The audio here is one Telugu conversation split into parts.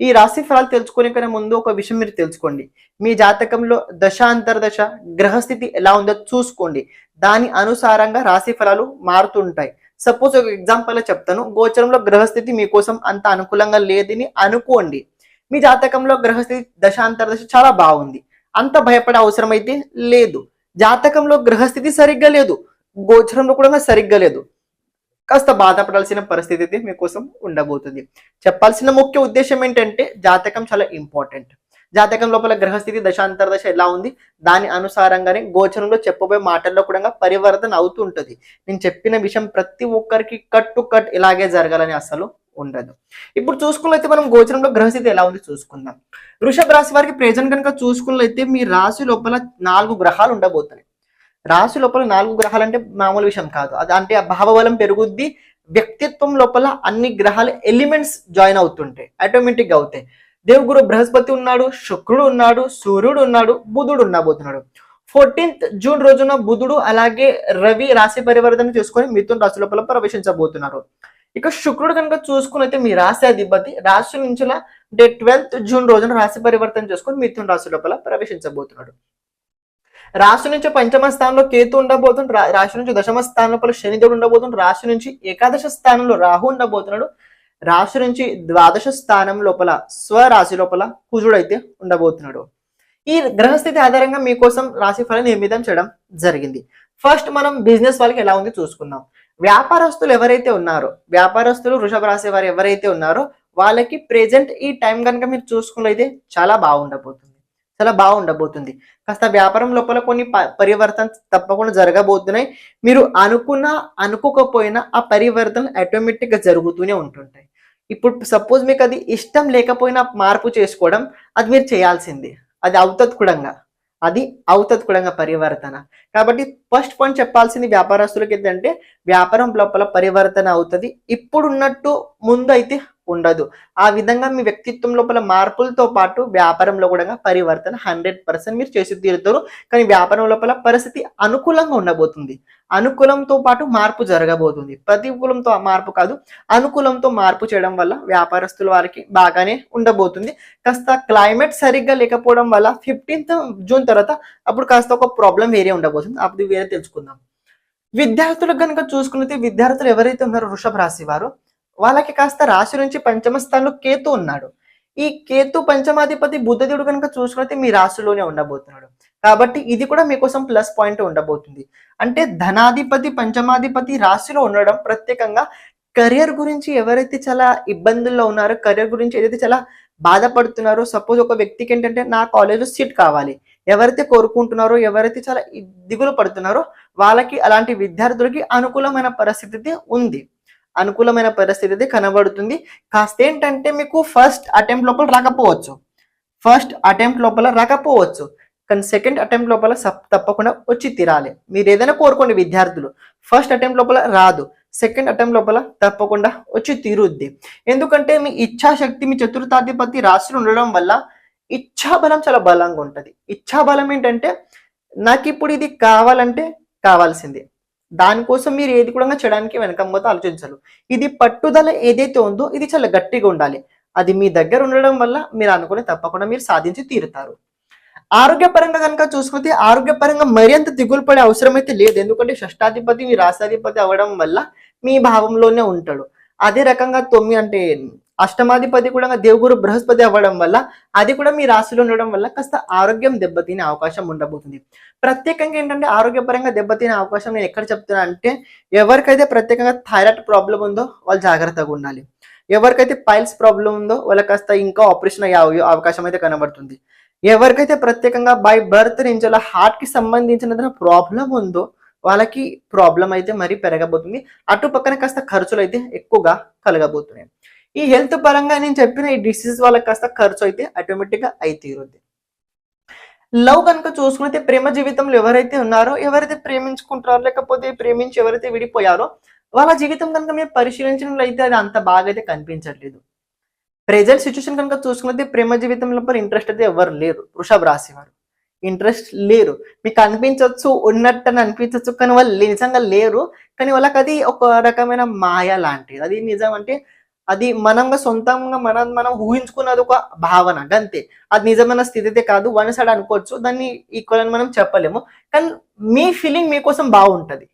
ఈ రాశి ఫలాలు తెలుసుకునే కన్నా ముందు ఒక విషయం మీరు తెలుసుకోండి. మీ జాతకంలో దశ అంతర్దశ గ్రహస్థితి ఎలా ఉందో చూసుకోండి. దాని అనుసారంగా రాశి ఫలాలు మారుతుంటాయి. సపోజ్ ఒక ఎగ్జాంపుల్ చెప్తాను. గోచరంలో గ్రహస్థితి మీకోసం అంత అనుకూలంగా లేదని అనుకోండి. మీ జాతకంలో గ్రహస్థితి దశాంతర్దశ చాలా బాగుంది. అంత భయపడే అవసరం అయితే లేదు. జాతకంలో గ్రహస్థితి సరిగ్గా లేదు. గోచరంలో కూడా సరిగ్గా లేదు. కాస్త బాధపడాల్సిన పరిస్థితి అయితే మీకోసం ఉండబోతుంది. చెప్పాల్సిన ముఖ్య ఉద్దేశం ఏంటంటే జాతకం చాలా ఇంపార్టెంట్ జాతకం లోపల గ్రహస్థితి దశాంతర్దశ ఎలా ఉంది? దాని అనుసారంగానే గోచరంలో చెప్పబోయే మాటల్లో కూడా పరివర్తన అవుతుంటుంది నేను చెప్పిన విషయం ప్రతి ఒక్కరికి కట్ టు కట్ ఇలాగే జరగాలని అసలు ఉండదు. ఇప్పుడు చూసుకున్నైతే మనం గోచరంలో గ్రహస్థితి ఎలా ఉంది చూసుకుందాం. వృషభ రాశి వారికి ప్రెజెంట్ కనుక చూసుకున్నట్లయితే మీ రాశి లోపల నాలుగు గ్రహాలు ఉండబోతున్నాయి. రాశి లోపల నాలుగు గ్రహాలు అంటే మామూలు విషయం కాదు. అది అంటే ఆ భావబలం పెరుగుద్ది వ్యక్తిత్వం లోపల అన్ని గ్రహాల ఎలిమెంట్స్ జాయిన్ అవుతుంటాయి ఆటోమేటిక్గా అవుతాయి. దేవుగురు బృహస్పతి ఉన్నాడు శుక్రుడు ఉన్నాడు సూర్యుడు ఉన్నాడు బుధుడు ఉండబోతున్నాడు. ఫోర్టీన్త్ జూన్ రోజున బుధుడు అలాగే రవి రాశి పరివర్తన చేసుకొని మిథున్ రాశి లోపల ప్రవేశించబోతున్నారు. ఇక శుక్రుడు కనుక చూసుకున్నైతే మీ రాశి అధిపతి రాశి నుంచి అంటే ట్వెల్త్ జూన్ రోజున రాశి పరివర్తన చేసుకొని మిథున్ రాశి లోపల ప్రవేశించబోతున్నాడు. రాశి నుంచి పంచమ స్థానంలో కేతు ఉండబోతుంది రా- రాశి నుంచి దశమ స్థానం లోపల శనిదేవుడు ఉండబోతుంది రాశి నుంచి ఏకాదశ స్థానంలో రాహు ఉండబోతున్నాడు. రాశి నుంచి ద్వాదశ స్థానం లోపల స్వరాశి లోపల కుజుడు అయితే ఉండబోతున్నాడు. ఈ గ్రహస్థితి ఆధారంగా మీకోసం రాశి ఫలం నిర్మితం చేయడం జరిగింది. ఫస్ట్ మనం బిజినెస్ వాళ్ళకి ఎలా ఉంది చూసుకుందాం. వ్యాపారస్తులు ఎవరైతే ఉన్నారో వ్యాపారస్తులు వృషభ రాశి వారు ఎవరైతే ఉన్నారో వాళ్ళకి ప్రెజెంట్ ఈ టైం కనుక మీరు చూసుకున్నైతే చాలా బాగుండబోతుంది. చాలా బాగుండబోతుంది. కాస్త వ్యాపారం లోపల కొన్ని ప- పరివర్తన తప్పకుండా జరగబోతున్నాయి. మీరు అనుకున్నా అనుకోకపోయినా ఆ పరివర్తన ఆటోమేటిక్గా జరుగుతూనే ఉంటుంటాయి. ఇప్పుడు సపోజ్ మీకు అది ఇష్టం లేకపోయినా మార్పు చేసుకోవడం అది మీరు చేయాల్సింది. అది అవుతత్కుడంగా అది అవుతత్కుడంగా పరివర్తన. కాబట్టి ఫస్ట్ పాయింట్ చెప్పాల్సింది వ్యాపారస్తులకి ఏంటంటే వ్యాపారం లోపల పరివర్తన అవుతుంది. ఇప్పుడున్నట్టు ముందు అయితే ఉండదు. ఆ విధంగా మీ వ్యక్తిత్వం లోపల మార్పులతో పాటు వ్యాపారంలో కూడా పరివర్తన హండ్రెడ్ పర్సెంట్ మీరు చేసి తీరుతారు. కానీ వ్యాపారం లోపల పరిస్థితి అనుకూలంగా ఉండబోతుంది. అనుకూలంతో పాటు మార్పు జరగబోతుంది. ప్రతికూలంతో మార్పు కాదు అనుకూలంతో మార్పు చేయడం వల్ల వ్యాపారస్తుల వారికి బాగానే ఉండబోతుంది. కాస్త క్లైమేట్ సరిగ్గా లేకపోవడం వల్ల ఫిఫ్టీన్త్ జూన్ తర్వాత అప్పుడు కాస్త ఒక ప్రాబ్లం వేరే ఉండబోతుంది. అప్పుడు వేరే తెలుసుకుందాం. విద్యార్థులకు కనుక చూసుకున్నది విద్యార్థులు ఎవరైతే ఉన్నారో వృషభ రాశి వారు వాళ్ళకి కాస్త రాశి నుంచి పంచమ స్థానంలో కేతు ఉన్నాడు. ఈ కేతు పంచమాధిపతి బుద్ధదేవుడు కనుక చూసుకున్నట్టు మీ రాశిలోనే ఉండబోతున్నాడు. కాబట్టి ఇది కూడా మీకోసం ప్లస్ పాయింట్ ఉండబోతుంది. అంటే ధనాధిపతి పంచమాధిపతి రాశిలో ఉండడం ప్రత్యేకంగా కెరియర్ గురించి ఎవరైతే చాలా ఇబ్బందుల్లో ఉన్నారో కెరియర్ గురించి ఏదైతే చాలా బాధపడుతున్నారో సపోజ్ ఒక వ్యక్తికి ఏంటంటే నా కాలేజ్లో సీట్ కావాలి. ఎవరైతే కోరుకుంటున్నారో ఎవరైతే చాలా దిగులు పడుతున్నారో వాళ్ళకి అలాంటి విద్యార్థులకి అనుకూలమైన పరిస్థితి ఉంది. అనుకూలమైన పరిస్థితి అయితే కనబడుతుంది. కాస్త ఏంటంటే మీకు ఫస్ట్ అటెంప్ట్ లోపల రాకపోవచ్చు. ఫస్ట్ అటెంప్ట్ లోపల రాకపోవచ్చు. కానీ సెకండ్ అటెంప్ట్ లోపల తప్పకుండా వచ్చి తీరాలి. మీరు ఏదైనా కోరుకోండి విద్యార్థులు. ఫస్ట్ అటెంప్ట్ లోపల రాదు. సెకండ్ అటెంప్ట్ లోపల తప్పకుండా వచ్చి తీరుద్ది. ఎందుకంటే మీ ఇచ్ఛాశక్తి మీ చతుర్థాధిపతి రాశులు ఉండడం వల్ల ఇచ్ఛాబలం చాలా బలంగా ఉంటుంది. ఇచ్ఛాబలం ఏంటంటే నాకు ఇప్పుడు ఇది కావాలంటే కావాల్సిందే. దానికోసం మీరు ఏది కూడా చేయడానికి వెనకమ్మతో ఆలోచించాలి ఇది పట్టుదల ఏదైతే ఉందో ఇది చాలా గట్టిగా ఉండాలి. అది మీ దగ్గర ఉండడం వల్ల మీరు అనుకుని తప్పకుండా మీరు సాధించి తీరుతారు. ఆరోగ్యపరంగా కనుక చూసుకుంటే ఆరోగ్యపరంగా మరింత దిగులు పడే అవసరం అయితే లేదు. ఎందుకంటే షష్టాధిపతి మీ రాష్ట్రాధిపతి అవ్వడం వల్ల మీ భావంలోనే ఉంటాడు. అదే రకంగా తొమ్మిది అంటే అష్టమాధిపతి కూడా దేవుగురు బృహస్పతి అవ్వడం వల్ల అది కూడా మీ రాశిలో ఉండడం వల్ల కాస్త ఆరోగ్యం దెబ్బతినే అవకాశం ఉండబోతుంది. ప్రత్యేకంగా ఏంటంటే ఆరోగ్యపరంగా దెబ్బతినే అవకాశం నేను ఎక్కడ చెప్తున్నా అంటే ఎవరికైతే ప్రత్యేకంగా థైరాయిడ్ ప్రాబ్లం ఉందో వాళ్ళు జాగ్రత్తగా ఉండాలి. ఎవరికైతే పైల్స్ ప్రాబ్లం ఉందో వాళ్ళకి కాస్త ఇంకా ఆపరేషన్ అయ్యే అవకాశం అయితే కనబడుతుంది. ఎవరికైతే ప్రత్యేకంగా బై బర్త్ నుంచి అలా హార్ట్కి సంబంధించిన ప్రాబ్లం ఉందో వాళ్ళకి ప్రాబ్లం అయితే మరీ పెరగబోతుంది. అటు పక్కన కాస్త ఖర్చులు అయితే ఎక్కువగా కలగబోతున్నాయి. ఈ హెల్త్ పరంగా నేను చెప్పిన ఈ డిసీజ్ వాళ్ళకి కాస్త ఖర్చు అయితే ఆటోమేటిక్గా అయి తీరుద్ది. లవ్ కనుక చూసుకుంటే ప్రేమ జీవితంలో ఎవరైతే ఉన్నారో ఎవరైతే ప్రేమించుకుంటారో లేకపోతే ప్రేమించి ఎవరైతే విడిపోయారో వాళ్ళ జీవితం కనుక మేము పరిశీలించినట్లయితే అది అంత బాగా అయితే కనిపించట్లేదు. ప్రెజెంట్ సిచ్యువేషన్ కనుక చూసుకుంటే ప్రేమ జీవితంలో ఇంట్రెస్ట్ అయితే ఎవరు లేరు. వృషభ రాశి వారు. ఇంట్రెస్ట్ లేరు. మీకు అనిపించవచ్చు ఉన్నట్టు అని అనిపించవచ్చు కానీ వాళ్ళు నిజంగా లేరు. కానీ వాళ్ళకి అది ఒక రకమైన మాయ లాంటిది. అది నిజం అంటే అది మనంగా సొంతంగా మనం మనం ఊహించుకున్నది ఒక భావన అంతే అది నిజమైన స్థితి అయితే కాదు వన్ సైడ్ అనుకోవచ్చు దాన్ని ఈక్వల్ అని మనం చెప్పలేము. కానీ మీ ఫీలింగ్ మీకోసం బాగుంటది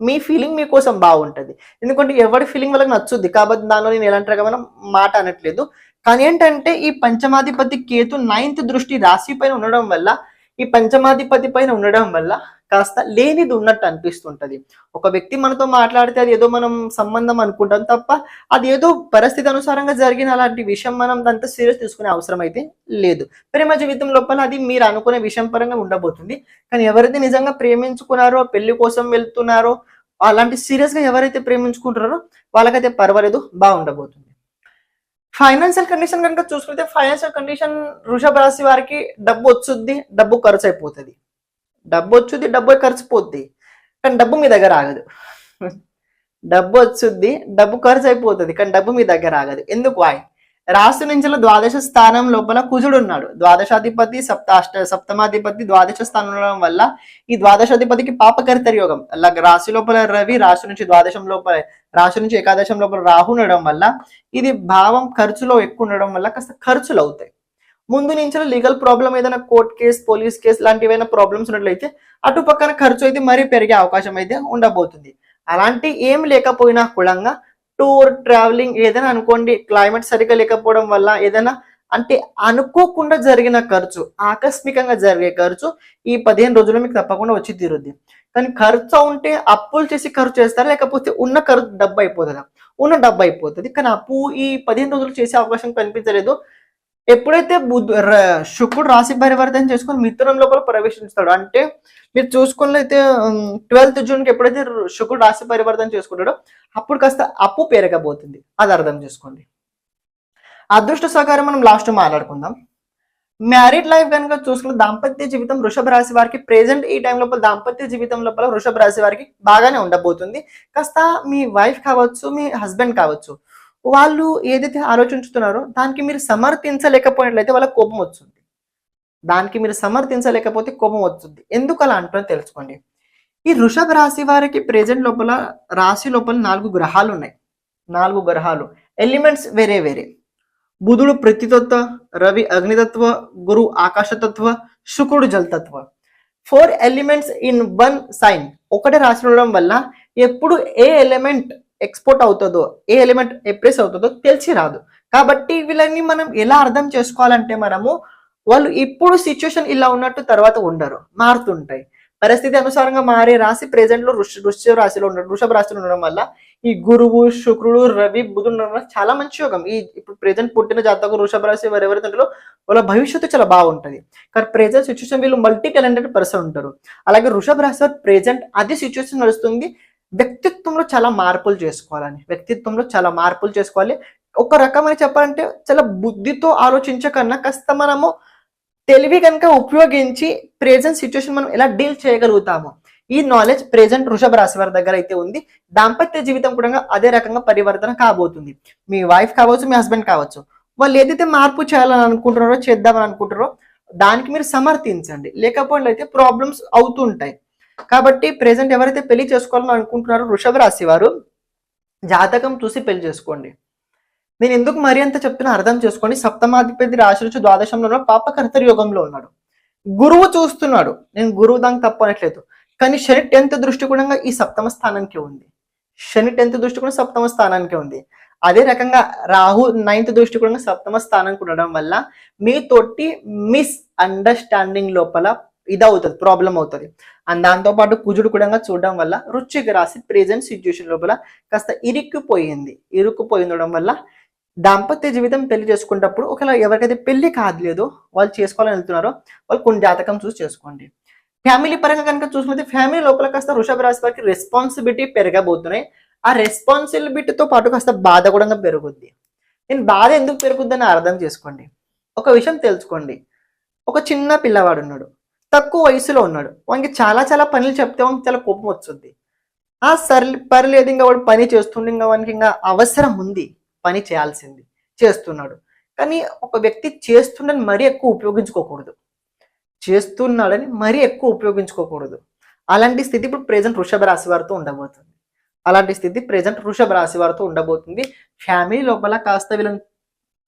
మీ ఫీలింగ్ మీకోసం బాగుంటది ఎందుకంటే ఎవరి ఫీలింగ్ వాళ్ళకి నచ్చుద్ది. కాబట్టి దానిలో నేను ఎలాంటి రకమైన మాట అనట్లేదు. కానీ ఏంటంటే ఈ పంచమాధిపతి కేతు నైన్త్ దృష్టి రాశి పైన ఉండడం వల్ల ఈ పంచమాధిపతి పైన ఉండడం వల్ల కాస్త లేనిది ఉన్నట్టు అనిపిస్తుంటది. ఒక వ్యక్తి మనతో మాట్లాడితే అది ఏదో మనం సంబంధం అనుకుంటాం తప్ప అది ఏదో పరిస్థితి అనుసారంగా జరిగిన అలాంటి విషయం మనం అంత సీరియస్ తీసుకునే అవసరం అయితే లేదు. ప్రేమ జీవితం లోపల అది మీరు అనుకునే విషయం పరంగా ఉండబోతుంది. కానీ ఎవరైతే నిజంగా ప్రేమించుకున్నారో పెళ్ళి కోసం వెళ్తున్నారో అలాంటి సీరియస్గా ఎవరైతే ప్రేమించుకుంటారో వాళ్ళకైతే పర్వాలేదు బాగుండబోతుంది. ఫైనాన్షియల్ కండిషన్ కనుక చూసుకుంటే ఫైనాన్షియల్ కండిషన్ వృషభ రాశి వారికి డబ్బు వచ్చుద్ది డబ్బు ఖర్చు అయిపోతుంది. డబ్బు వచ్చుద్ది డబ్బు ఖర్చు పోద్ది కానీ డబ్బు మీ దగ్గర ఆగదు. డబ్బు వచ్చుద్ది డబ్బు ఖర్చు అయిపోతుంది కానీ డబ్బు మీ దగ్గర ఆగదు. ఎందుకు? వాయ్ రాశి నుంచి ద్వాదశ స్థానం లోపల కుజుడు ఉన్నాడు ద్వాదశాధిపతి సప్త అష్ట సప్తమాధిపతి ద్వాదశ స్థానం ఉండడం వల్ల ఈ ద్వాదశాధిపతికి పాపకర్తరి యోగం. అలా రాశి లోపల రవి రాశి నుంచి ద్వాదశం లోపల రాశి నుంచి ఏకాదశం లోపల రాహు ఉండడం వల్ల ఇది భావం ఖర్చులో ఎక్కువ ఉండడం వల్ల కాస్త ఖర్చులు అవుతాయి ముందు నుంచి లీగల్ ప్రాబ్లం ఏదైనా కోర్ట్ కేసు పోలీస్ కేసు లాంటి ఏమైనా ప్రాబ్లమ్స్ ఉన్నట్లయితే అటు పక్కన ఖర్చు అయితే మరీ పెరిగే అవకాశం అయితే ఉండబోతుంది. అలాంటి ఏం లేకపోయినా కూడా టూర్ ట్రావెలింగ్ ఏదైనా అనుకోండి క్లైమేట్ సరిగ్గా లేకపోవడం వల్ల ఏదైనా అంటే అనుకోకుండా జరిగిన ఖర్చు ఆకస్మికంగా జరిగే ఖర్చు ఈ పదిహేను రోజుల్లో మీకు తప్పకుండా వచ్చి తీరుద్ది. కానీ ఖర్చు ఉంటే అప్పులు చేసి ఖర్చు చేస్తారా? లేకపోతే ఉన్న ఖర్చు డబ్బు అయిపోతుందా? ఉన్న డబ్బు అయిపోతుంది. కానీ అప్పు ఈ పదిహేను రోజులు చేసే అవకాశం కనిపించలేదు. ఎప్పుడైతే బుద్ధ శుక్రుడు రాశి పరివర్తన చేసుకొని మిథునం లోపల ప్రవేశిస్తాడు అంటే మీరు చూసుకున్నైతే ట్వెల్త్ జూన్కి ఎప్పుడైతే శుక్రుడు రాశి పరివర్తన చేసుకుంటాడో అప్పుడు కాస్త అప్పు పెరగబోతుంది. అది అర్థం చేసుకోండి. అదృష్ట సహకారం మనం లాస్ట్ మాట్లాడుకుందాం. మ్యారీడ్ లైఫ్ కనుక చూసుకున్న దాంపత్య జీవితం వృషభ రాశి వారికి ప్రెసెంట్ ఈ టైం లోపల దాంపత్య జీవితం లోపల వృషభ రాశి వారికి బాగానే ఉండబోతుంది. కాస్త మీ వైఫ్ కావచ్చు మీ హస్బెండ్ కావచ్చు వాళ్ళు ఏదైతే ఆలోచించుతున్నారో దానికి మీరు సమర్థించలేకపోయినట్లయితే వాళ్ళకి కోపం వస్తుంది. దానికి మీరు సమర్థించలేకపోతే కోపం వస్తుంది. ఎందుకు అలా అంటున్నా తెలుసుకోండి. ఈ వృషభ రాశి వారికి ప్రెజెంట్ లోపల రాశి లోపల నాలుగు గ్రహాలు ఉన్నాయి. నాలుగు గ్రహాలు. ఎలిమెంట్స్ వేరే వేరే. బుధుడు ప్రతితత్వ రవి అగ్నితత్వ గురు ఆకాశతత్వ శుక్రుడు జలతత్వ. Four elements in one sign ఒకటే రాశి ఉండడం వల్ల ఎప్పుడు ఏ ఎలిమెంట్ ఎక్స్పోర్ట్ అవుతుందో ఏ ఎలిమెంట్ ఎప్రెస్ అవుతుందో తెలిసి రాదు. కాబట్టి వీళ్ళని మనం ఎలా అర్థం చేసుకోవాలంటే మనము వాళ్ళు ఇప్పుడు సిచ్యువేషన్ ఇలా ఉన్నట్టు తర్వాత ఉండరు మారుతుంటాయి. పరిస్థితి అనుసారంగా మారే రాశి ప్రెసెంట్లో వృష వృషభ రాశిలో ఉండడం వృషభ రాశిలో ఉండడం వల్ల ఈ గురువు శుక్రుడు రవి బుధుడు ఉండడం వల్ల చాలా మంచి యోగం. ఈ ఇప్పుడు ప్రెసెంట్ పుట్టిన జాతకు వృషభ రాశి వారు ఎవరైతే ఉంటారో వాళ్ళ భవిష్యత్తు చాలా బాగుంటుంది. కానీ ప్రెసెంట్ సిచ్యువేషన్ వీళ్ళు మల్టీ టాలెంటెడ్ పర్సన్ ఉంటారు. అలాగే వృషభ రాశి ప్రెజెంట్ ప్రెసెంట్ అదే సిచ్యువేషన్ నడుస్తుంది వ్యక్తిత్వంలో చాలా మార్పులు చేసుకోవాలని వ్యక్తిత్వంలో చాలా మార్పులు చేసుకోవాలి. ఒక రకమని చెప్పాలంటే చాలా బుద్ధితో ఆలోచించకన్నా కాస్త మనము తెలివి కనుక ఉపయోగించి ప్రెజెంట్ సిచ్యువేషన్ మనం ఎలా డీల్ చేయగలుగుతాము. ఈ నాలెడ్జ్ ప్రెజెంట్ వృషభ రాశి వారి దగ్గర అయితే ఉంది. దాంపత్య జీవితం కూడా అదే రకంగా పరివర్తన కాబోతుంది. మీ వైఫ్ కావచ్చు మీ హస్బెండ్ కావచ్చు. వాళ్ళు ఏదైతే మార్పు చేయాలని అనుకుంటున్నారో చేద్దామని అనుకుంటారో దానికి మీరు సమర్థించండి. లేకపోతే అయితే ప్రాబ్లమ్స్ అవుతుంటాయి. కాబట్టి ప్రెసెంట్ ఎవరైతే పెళ్ళి చేసుకోవాలని అనుకుంటున్నారో వృషభ రాశి వారు జాతకం చూసి పెళ్ళి చేసుకోండి. నేను ఎందుకు మరి అంత చెప్తున్నా అర్థం చేసుకోండి. సప్తమాధిపతి రాశి నుంచి ద్వాదశంలో ఉన్న పాపకర్తరి యోగంలో ఉన్నాడు. గురువు చూస్తున్నాడు. నేను గురువు దానికి తప్పనట్లేదు కానీ శని టెన్త్ దృష్టి కూడా ఈ సప్తమ స్థానానికి ఉంది. శని టెన్త్ దృష్టి కూడా సప్తమ స్థానానికి ఉంది. అదే రకంగా రాహు నైన్త్ దృష్టి కూడా సప్తమ స్థానానికి ఉండడం వల్ల మీతోటి మిస్ అండర్స్టాండింగ్ లోపల ఇది అవుతుంది ప్రాబ్లం అవుతుంది. అండ్ దాంతో పాటు కుజుడు కూడా చూడడం వల్ల రుచికి రాసి ప్రెజెంట్ సిచ్యువేషన్ లోపల కాస్త ఇరుక్కుపోయింది. ఇరుక్కుపోయి ఉండడం వల్ల దాంపత్య జీవితం పెళ్ళి చేసుకునేటప్పుడు ఒకవేళ ఎవరికైతే పెళ్ళి కాదులేదో వాళ్ళు చేసుకోవాలని వెళ్తున్నారో వాళ్ళు కొన్ని జాతకం చూసి చేసుకోండి. ఫ్యామిలీ పరంగా కనుక చూసుకుంటే ఫ్యామిలీ లోపల కాస్త వృషభ రాశి వారికి రెస్పాన్సిబిలిటీ పెరగబోతున్నాయి. ఆ రెస్పాన్సిబిలిటీతో పాటు కాస్త బాధ కూడా పెరుగుద్ది. నేను బాధ ఎందుకు పెరుగుద్దని అర్థం చేసుకోండి. ఒక విషయం తెలుసుకోండి. ఒక చిన్న పిల్లవాడు ఉన్నాడు తక్కువ వయసులో ఉన్నాడు. వానికి చాలా చాలా పనులు చెప్తే వానికి చాలా కోపం వస్తుంది. ఆ సర్లే పర్లేదు ఇంకా వాడు పని చేస్తుండే ఇంకా వానికి ఇంకా అవసరం ఉంది. పని చేయాల్సింది. చేస్తున్నాడు. కానీ ఒక వ్యక్తి చేస్తుండని మరీ ఎక్కువ ఉపయోగించుకోకూడదు. చేస్తున్నాడని మరీ ఎక్కువ ఉపయోగించుకోకూడదు. అలాంటి స్థితి ఇప్పుడు ప్రజెంట్ వృషభ రాశి వారితో ఉండబోతుంది. అలాంటి స్థితి ప్రజెంట్ వృషభ రాశి వారితో ఉండబోతుంది. ఫ్యామిలీ లోపల కాస్త వీళ్ళని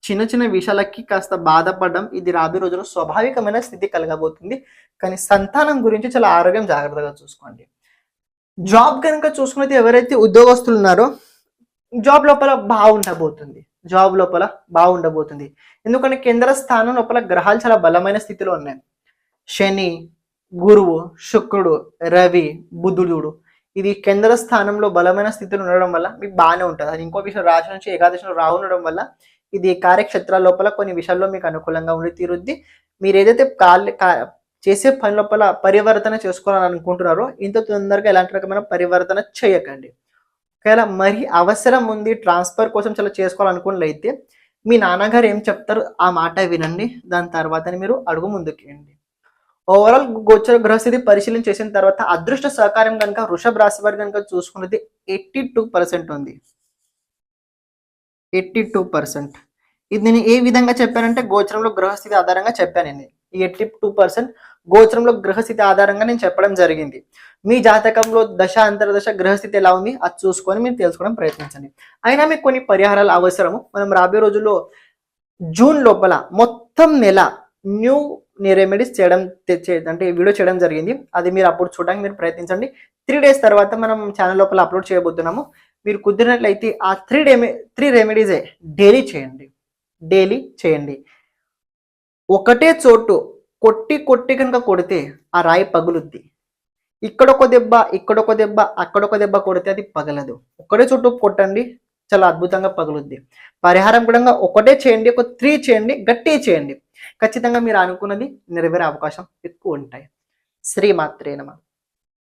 చిన్న చిన్న విషయాలకి కాస్త బాధపడడం ఇది రాబోయే రోజుల్లో స్వాభావికమైన స్థితి కలగబోతుంది. కానీ సంతానం గురించి చాలా ఆరోగ్యం జాగ్రత్తగా చూసుకోండి. జాబ్ కనుక చూసుకున్నది ఎవరైతే ఉద్యోగస్తులు ఉన్నారో జాబ్ లోపల బాగుండబోతుంది జాబ్ లోపల బాగుండబోతుంది ఎందుకంటే కేంద్ర స్థానం లోపల గ్రహాలు చాలా బలమైన స్థితిలో ఉన్నాయి. శని గురువు శుక్రుడు రవి బుధుడు ఇది కేంద్ర స్థానంలో బలమైన స్థితిలో ఉండడం వల్ల మీకు బాగానే ఉంటుంది. అది ఇంకో విషయం రాశి నుంచి ఏకాదశిలో రావు ఉండడం వల్ల ఇది కార్యక్షేత్రాల లోపల కొన్ని విషయాల్లో మీకు అనుకూలంగా ఉండి తీరుద్ది. మీరు ఏదైతే కాల్ కా- చేసే పని లోపల పరివర్తన చేసుకోవాలని అనుకుంటున్నారో ఇంత తొందరగా ఎలాంటి రకమైన పరివర్తన చేయకండి. ఒకవేళ మరి అవసరం ఉంది ట్రాన్స్ఫర్ కోసం చాలా చేసుకోవాలనుకున్నట్లయితే మీ నాన్నగారు ఏం చెప్తారు ఆ మాట వినండి. దాని తర్వాతనే మీరు అడుగు ముందుకేయండి. ఓవరాల్ గోచర గ్రహస్థితి పరిశీలన చేసిన తర్వాత అదృష్ట సహకారం కనుక వృషభ రాశి వారి కనుక చూసుకున్నది ఎయిటీ టూ పర్సెంట్ ఉంది. Eighty two percent. ఇది నేను ఏ విధంగా చెప్పానంటే గోచరంలో గ్రహస్థితి ఆధారంగా చెప్పాను నేను. ఈ ఎయిటీ టూ పర్సెంట్ గోచరంలో గ్రహస్థితి ఆధారంగా నేను చెప్పడం జరిగింది. మీ జాతకంలో దశ అంతర్దశ గ్రహస్థితి ఎలా ఉంది? అది చూసుకొని మీరు తెలుసుకోవడం ప్రయత్నించండి. అయినా మీకు కొన్ని పరిహారాలు అవసరము. మనం రాబోయే రోజుల్లో జూన్ లోపల మొత్తం నెల న్యూ రెమెడీస్ చేయడం అంటే వీడియో చేయడం జరిగింది. అది మీరు అప్పుడు చూడడానికి మీరు ప్రయత్నించండి. త్రీ డేస్ తర్వాత మనం ఛానల్ లోపల అప్లోడ్ చేయబోతున్నాము. మీరు కుదిరినట్లయితే ఆ త్రీ రెమె త్రీ రెమెడీసే డైలీ చేయండి. డైలీ చేయండి. ఒకటే చోటు కొట్టి కొట్టి కనుక కొడితే ఆ రాయి పగులుద్ది. ఇక్కడొక దెబ్బ ఇక్కడొక దెబ్బ అక్కడొక దెబ్బ కొడితే అది పగలదు. ఒకటే చోటు కొట్టండి చాలా అద్భుతంగా పగులుద్ది. పరిహారం కూడా ఒకటే చేయండి ఒక త్రీ చేయండి గట్టి చేయండి. ఖచ్చితంగా మీరు అనుకున్నది నెరవేరే అవకాశం ఎక్కువ ఉంటాయి. శ్రీమాత్రేనమా